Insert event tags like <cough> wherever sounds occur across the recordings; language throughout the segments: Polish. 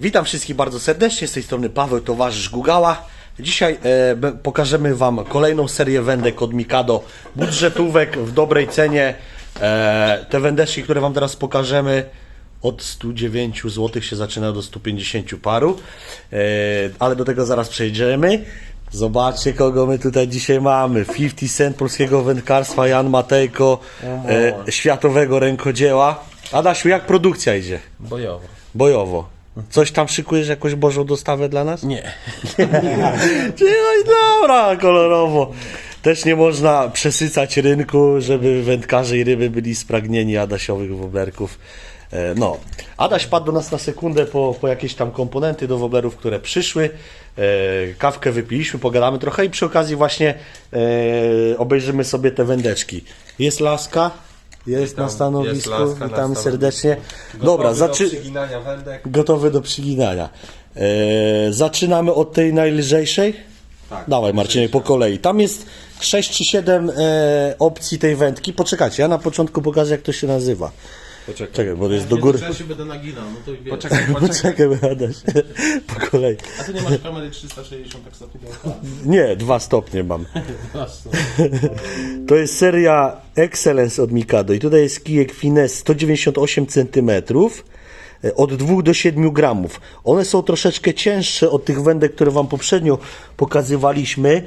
Witam wszystkich bardzo serdecznie, z tej strony Paweł, towarzysz Gugała. Dzisiaj e, pokażemy Wam kolejną serię wędek od Mikado, budżetówek w dobrej cenie. E, te wędeczki, które Wam teraz pokażemy, od 109 zł się zaczyna do 150 paru, e, ale do tego zaraz przejdziemy. Zobaczcie, kogo my tutaj dzisiaj mamy. 50 Cent polskiego wędkarstwa, Jan Matejko, e, światowego rękodzieła. Adasiu, jak produkcja idzie? Bojowo. Bojowo. Coś tam szykujesz, jakąś bożą dostawę dla nas? Nie. <laughs> Czyli no i dobra, kolorowo. Też nie można przesycać rynku, żeby wędkarze i ryby byli spragnieni Adasiowych woblerków. E, No, Adaś padł do nas na sekundę po, po jakieś tam komponenty do woblerów, które przyszły. E, Kawkę wypiliśmy, pogadamy trochę i przy okazji właśnie e, obejrzymy sobie te wędeczki. Jest laska, jest na stanowisku, jest laska na witamy stanowisku. serdecznie. Dobra, zaczy... do przyginania wędek. Gotowy do przyginania. E, zaczynamy od tej najlżejszej? Tak. Dawaj Marcinie, po kolei. Tam jest 6 czy 7 e, opcji tej wędki. Poczekajcie, ja na początku pokażę jak to się nazywa. Poczekaj. Czekaj, bo to jest do góry. Ja się będę naginał, no to wiesz. Poczekaj, poczekaj. Poczekaj, Adaś. Po kolei. A ty nie masz kamery 360 tak stopni? Nie, dwa stopnie mam. <laughs> To jest seria Excellence od Mikado i tutaj jest kijek Finesse 198 cm od 2 do 7 gramów. One są troszeczkę cięższe od tych wędek, które Wam poprzednio pokazywaliśmy,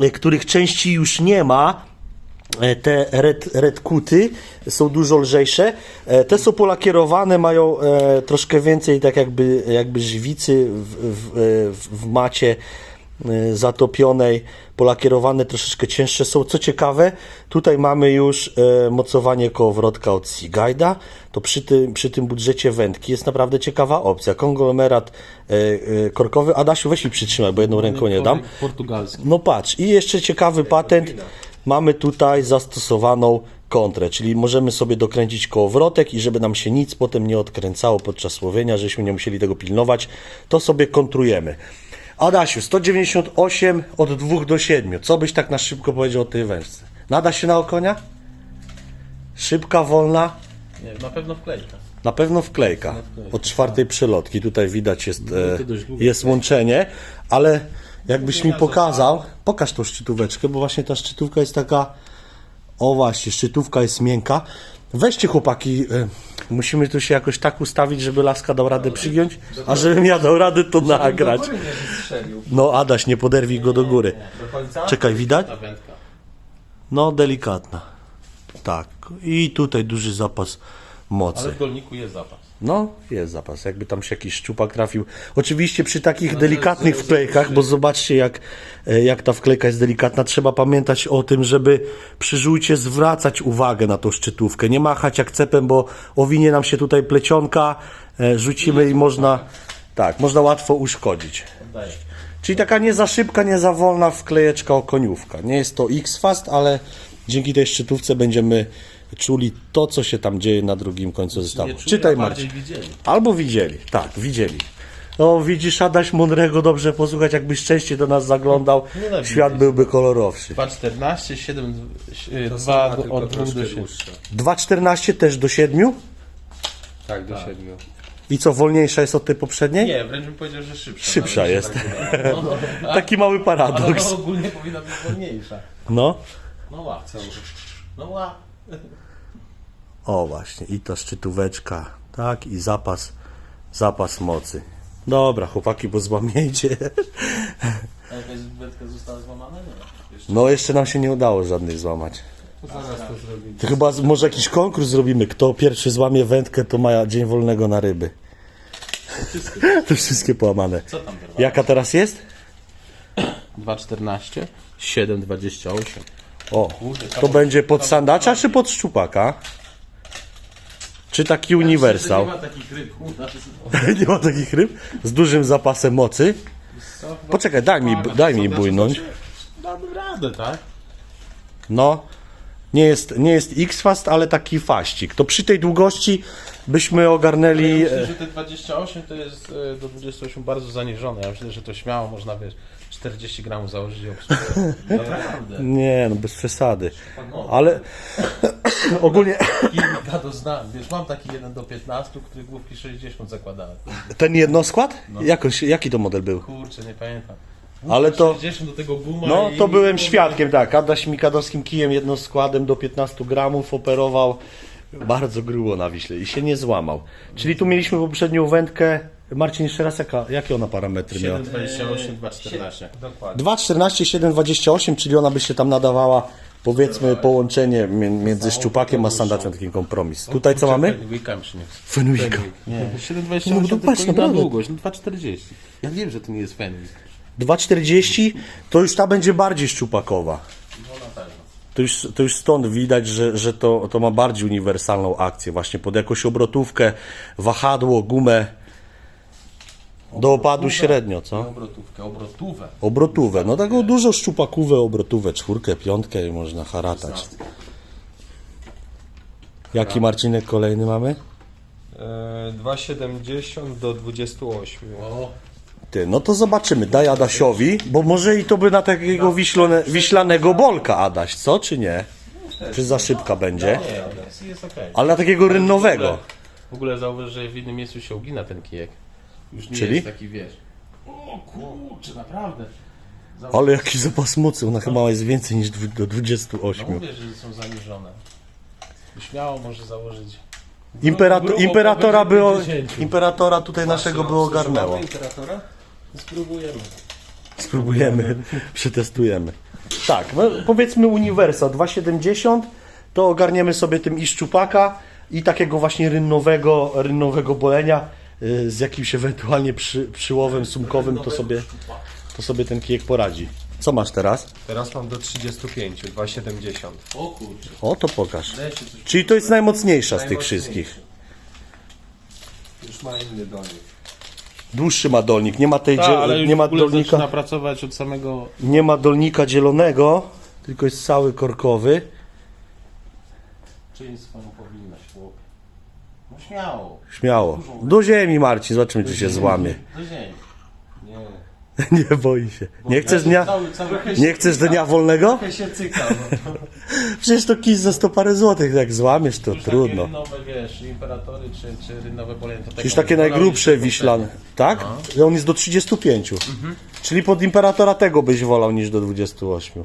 e, których części już nie ma. E, Te red, red kuty są dużo lżejsze. E, Te są polakierowane, mają e, troszkę więcej tak jakby, jakby żywicy w, w, w, macie zatopionej, polakierowane, troszeczkę cięższe są. Co ciekawe, tutaj mamy już mocowanie kołowrotka od Seaguida. To przy tym, przy tym budżecie wędki jest naprawdę ciekawa opcja. Konglomerat korkowy. Adasiu, weź mi przytrzymaj, bo jedną ręką nie dam. Portugalski. No patrz, i jeszcze ciekawy patent. Mamy tutaj zastosowaną kontrę, czyli możemy sobie dokręcić kołowrotek i żeby nam się nic potem nie odkręcało podczas łowienia, żeśmy nie musieli tego pilnować, to sobie kontrujemy. Adasiu, 198 od 2 do 7. Co byś tak na szybko powiedział o tej wężce? Nada się na okonia? Szybka, wolna? Nie, na pewno wklejka. Na pewno wklejka. Od czwartej przelotki. Tutaj widać jest, e, jest łączenie, ale jakbyś mi pokazał, pokaż tą szczytóweczkę, bo właśnie ta szczytówka jest taka, o właśnie, szczytówka jest miękka. Weźcie chłopaki, e, musimy tu się jakoś tak ustawić, żeby laska dał radę przygiąć, a żebym ja dał radę to nagrać. Do góry nie strzelił. No Adaś, nie poderwij go do góry. Do końca? Czekaj, widać? Ta wędka. No delikatna. Tak. I tutaj duży zapas mocy. Ale w golniku jest zapas. No, jest zapas, jakby tam się jakiś szczupak trafił. Oczywiście przy takich delikatnych wklejkach, bo zobaczcie jak, e, jak ta wklejka jest delikatna, trzeba pamiętać o tym, żeby przy żółcie zwracać uwagę na tą szczytówkę. Nie machać jak cepem, bo owinie nam się tutaj plecionka, e, rzucimy i można, tak, można łatwo uszkodzić. Czyli taka nie za szybka, nie za wolna wklejeczka okoniówka. Nie jest to X-Fast, ale dzięki tej szczytówce będziemy czuli to, co się tam dzieje na drugim końcu zestawu. Czuli, Czytaj Marcin. widzieli. Albo widzieli, tak, widzieli. No widzisz, Adaś Mądrego dobrze posłuchać, jakbyś częściej do nas zaglądał, świat byłby kolorowszy. 2,14, 7, To 2 sama, tylko od 2 do troszkę 7. dłuższa. 2,14 też do 7 Tak, do siedmiu. i co, wolniejsza jest od tej poprzedniej? Nie, wręcz bym powiedział, że szybsza. Szybsza jest. tak. No, no, <laughs> Taki mały ale paradoks. ona ogólnie powinna być wolniejsza. No, No ła. No ła. O właśnie, i ta szczytóweczka, tak, i zapas, zapas mocy. Dobra, chłopaki, bo złamiecie. A jakaś wędka została złamana? Nie. Jeszcze. No, jeszcze nam się nie udało żadnych złamać. Zaraz to zrobimy. To chyba z- może jakiś konkurs zrobimy. Kto pierwszy złamie wędkę, to ma dzień wolnego na ryby. <laughs> To wszystkie połamane. Co tam teraz? Jaka teraz jest? 2,14, 7,28. O, to będzie pod sandacza czy pod szczupaka? Czy taki uniwersal? Nie ma takich ryb. <laughs> Nie ma takich ryb? Z dużym zapasem mocy? Poczekaj, daj mi, daj mi bujnąć. Damy radę, tak? No, Nie jest, nie jest X-Fast, ale taki faścik. To przy tej długości byśmy ogarnęli... Ja e, myślę, że te 28 to jest e, do 28 bardzo zaniżone. Ja myślę, że to śmiało można, wiesz, 40 gramów założyć i obsługiwać. <laughs> Naprawdę. Nie, no bez przesady. No. Ale <coughs> ogólnie Kilka to znam. Wiesz, mam taki 1 do 15, który główki 60 zakładałem. ten jednoskład? Jakoś, jaki to model był? Kurczę, nie pamiętam. Ale to... 60 do tego guma No, i- to byłem świadkiem, tak. Adaś Mikadowskim kijem jednoskładem do 15 gramów operował bardzo grubo na Wiśle i się nie złamał. Czyli tu mieliśmy poprzednią wędkę. Marcin, jeszcze raz, jaka, jakie ona parametry miała? 7,28, 2,14. Dokładnie. 2,14, 7,28, czyli ona by się tam nadawała, powiedzmy, połączenie mi- między szczupakiem a sandaczem, taki kompromis. Tutaj co mamy? Fenwicka przyniósł. Fenwika. Nie, 7,28 No, to tylko patrz, naprawdę. długość, no 2,40. Ja wiem, że to nie jest Fenwick. 2,40 to już ta będzie bardziej szczupakowa. No na pewno. To już, to już stąd widać, że, że to, to ma bardziej uniwersalną akcję, właśnie pod jakąś obrotówkę, wahadło, gumę. Do opadu średnio, Nie co? obrotówkę, obrotówę. Obrotówę, no taką dużą szczupakówę, obrotówę, czwórkę, piątkę i można haratać. Jaki Marcinek kolejny mamy? E, 2,70 do 28. O, Ty, no to zobaczymy, daj Adasiowi, bo może i to by na takiego wiślone, wiślanego bolka Adaś, co, czy nie? Czy za szybka będzie? nie, jest, jest okej. Ale na takiego rynnowego. W ogóle zauważ, że w innym miejscu się ugina ten kijek. Już nie Czyli? jest taki, wiesz... O kurczę, naprawdę. Ale jaki zapas mocy, ona chyba jest więcej niż dwu- do No 28. mówię, że są zaniżone. Śmiało może założyć. Imperator, grubo imperatora, by, powyżej o- 50. imperatora tutaj naszego by ogarnęło. imperatora? Spróbujemy. Spróbujemy, <laughs> przetestujemy. Tak, no powiedzmy Uniwersa 2,70 to ogarniemy sobie tym i szczupaka i takiego właśnie rynnowego, rynnowego bolenia z jakimś ewentualnie przy, przyłowem sumkowym to sobie, to sobie ten kijek poradzi. Co masz teraz? Teraz mam do 35, 2,70. O kurczę. O, to pokaż. Czyli to jest najmocniejsza z tych wszystkich. Już ma inny dolnik. Dłuższy ma dolnik, nie ma tej Tak, dzie- ale już nie w ma dolnika. pracować od samego... Nie ma dolnika dzielonego, tylko jest cały korkowy. Czyń swoją powinność, chłopie. No śmiało. Śmiało. Do ziemi, Marcin, zobaczymy, czy się złamie. Do ziemi. Nie. <laughs> Nie boi się. Nie chcesz dnia, Cały, cały... nie chcesz dnia wolnego? Trochę się cyka. No. <laughs> Przecież to kis za 100 parę złotych, jak złamiesz, to Już trudno. Takie wiesz, imperatory czy, czy rynowe polenie. To Przecież takie najgrubsze wiślane. Tak? I on jest do 35. Czyli pod imperatora tego byś wolał niż do 28.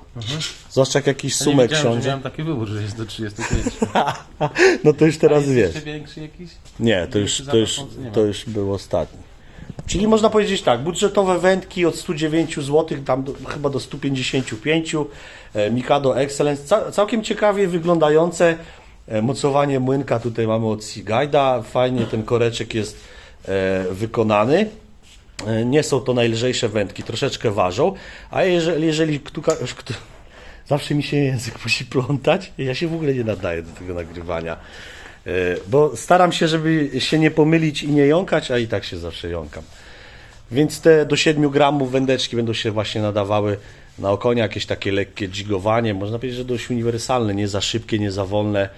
Zwłaszcza jak jakiś. Nie sumek wiedziałem, że siądzie. miałem taki wybór, że jest do 35. <laughs> No to już teraz jest wiesz. jeszcze większy jakiś? Nie, to już, to już, to już był ostatni. Czyli można powiedzieć tak, budżetowe wędki od 109 zł, tam do, chyba do 155, e, Mikado Excellence, Ca, całkiem ciekawie wyglądające, e, mocowanie młynka tutaj mamy od Seaguida, fajnie ten koreczek jest e, wykonany. Nie są to najlżejsze wędki, troszeczkę ważą, a jeżeli, jeżeli ktuka, zawsze mi się język <laughs> musi plątać, ja się w ogóle nie nadaję do tego nagrywania. E, Bo staram się, żeby się nie pomylić i nie jąkać, a i tak się zawsze jąkam. Więc te do 7 gramów wędeczki będą się właśnie nadawały na okonie, jakieś takie lekkie dźwigowanie, można powiedzieć, że dość uniwersalne, nie za szybkie, nie za wolne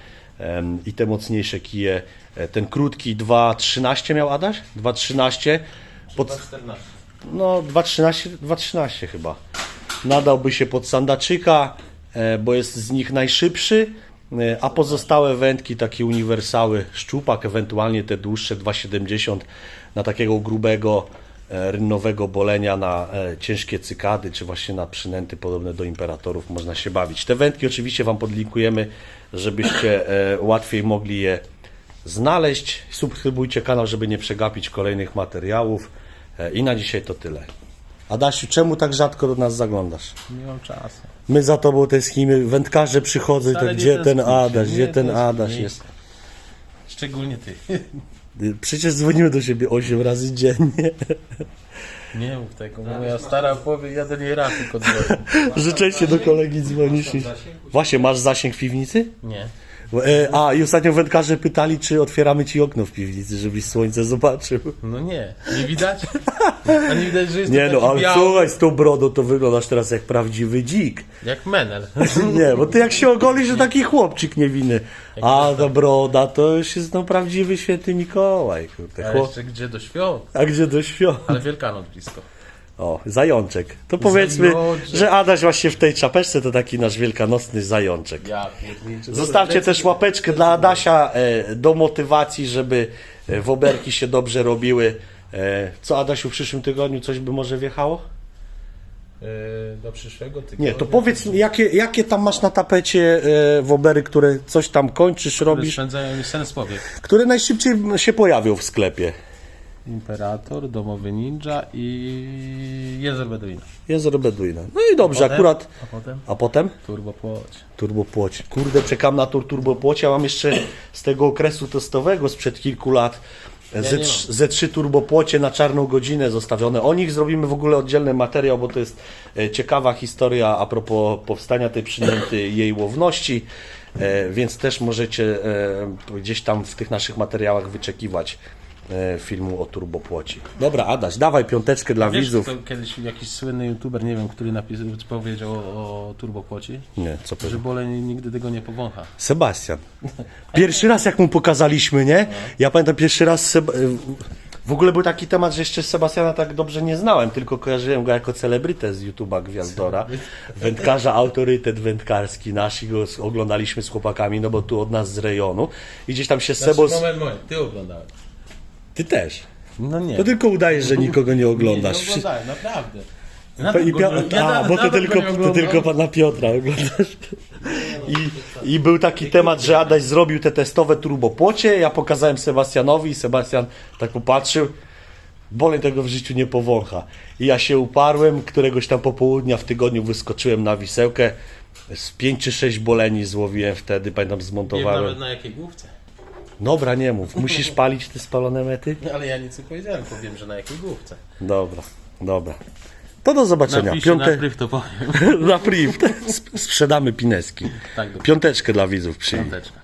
i te mocniejsze kije. E, Ten krótki 2.13 miał Adaś? 2.13 pod, 14. no 2.13, 2.13 chyba. Nadałby się pod sandaczyka, e, bo jest z nich najszybszy, a pozostałe wędki, takie uniwersały, szczupak, ewentualnie te dłuższe 2,70 na takiego grubego, e, rynnowego bolenia, na e, ciężkie cykady, czy właśnie na przynęty podobne do imperatorów można się bawić. Te wędki oczywiście Wam podlinkujemy, żebyście e, łatwiej mogli je znaleźć. Subskrybujcie kanał, żeby nie przegapić kolejnych materiałów. E, I na dzisiaj to tyle. Adasiu, czemu tak rzadko do nas zaglądasz? Nie mam czasu. My za tobą tęsknimy, wędkarze przychodzą nie gdzie ten Adaś, gdzie ten. Adaś jest? Szczególnie ty. Przecież dzwonimy do siebie 8 razy dziennie. Nie mów tego, bo moja stara powie, ja do niej raz tylko dzwonię. Że częściej do kolegi dzwonisz. Właśnie, masz zasięg w piwnicy? Nie. E, A, i ostatnio wędkarze pytali, czy otwieramy ci okno w piwnicy, żebyś słońce zobaczył. No nie, nie widać? A nie widać, że jest Nie no, ale biały, słuchaj, z tą brodą to wyglądasz teraz jak prawdziwy dzik. jak menel. <laughs> Nie, bo ty jak się ogolisz, to taki chłopczyk niewinny. A ta broda to już jest no prawdziwy święty Mikołaj. Kurde, A chłop... jeszcze gdzie do świąt? A gdzie do świąt? Ale Wielkanoc blisko. O, zajączek. To powiedzmy, Zajączek. że Adaś właśnie w tej czapeczce to taki nasz wielkanocny zajączek. Ja. Zostawcie też łapeczkę dla Adasia e, do motywacji, żeby e, woberki się dobrze robiły. E, Co Adasiu w przyszłym tygodniu coś by może wjechało? Yy, do przyszłego tygodnia. Nie, to powiedz jakie, jakie tam masz na tapecie e, wobery, które coś tam kończysz, Które robisz, spędzają mi sens powiek. które najszybciej się pojawią w sklepie? Imperator, Domowy Ninja i Jezer Beduina. Jezero Beduina. No i dobrze, Potem? akurat. A potem? A potem? Turbo Płoć. Turbopłoć. Kurde, czekam na tur turbopłocie. Ja mam jeszcze z tego okresu testowego sprzed kilku lat ze, ze trzy turbopłocie na czarną godzinę zostawione. O nich zrobimy w ogóle oddzielny materiał, bo to jest e, ciekawa historia a propos powstania tej przynęty i jej łowności. E, Więc też możecie e, gdzieś tam w tych naszych materiałach wyczekiwać filmu o turbopłoci. Dobra, Adaś, dawaj piąteczkę dla Wiesz, widzów. to kiedyś jakiś słynny youtuber, nie wiem, który napisał, powiedział o, o Turbo Płoci, Nie, co że powiedział? Bolej nigdy tego nie powącha. Sebastian. Pierwszy raz jak mu pokazaliśmy, nie? Ja pamiętam pierwszy raz Seb... W ogóle był taki temat, że jeszcze Sebastiana tak dobrze nie znałem, tylko kojarzyłem go jako celebrytę z YouTube'a Gwiazdora. Wędkarza, autorytet wędkarski nasz i go oglądaliśmy z chłopakami, no bo tu od nas z rejonu. I gdzieś tam się Sebo... Znaczy, moment, moment, ty oglądałeś. Ty też. No nie. To tylko udajesz, że nikogo nie nie, nie oglądasz. oglądałem, naprawdę. I Nawet Pio... ja A, bo nawet tylko, nie oglądam. tylko pana Piotra oglądasz. I, I był taki temat, że Adaś zrobił te testowe turbopłocie, ja pokazałem Sebastianowi i Sebastian tak popatrzył, bolej tego w życiu nie powącha. I ja się uparłem, któregoś tam popołudnia w tygodniu wyskoczyłem na wisełkę, z pięć czy sześć boleni złowiłem wtedy, pamiętam Nie wiem zmontowałem. nawet na jakiej główce. Dobra, nie mów, musisz <laughs> palić te spalone mety? Ale ja nic nie powiedziałem, powiem, że na jakiej główce. Dobra, dobra. To do zobaczenia. Napiszę Piąte... na priv to powiem. <laughs> Na priv. Sprzedamy pineski. Tak. Piąteczkę dla widzów przyjmij. Piąteczka.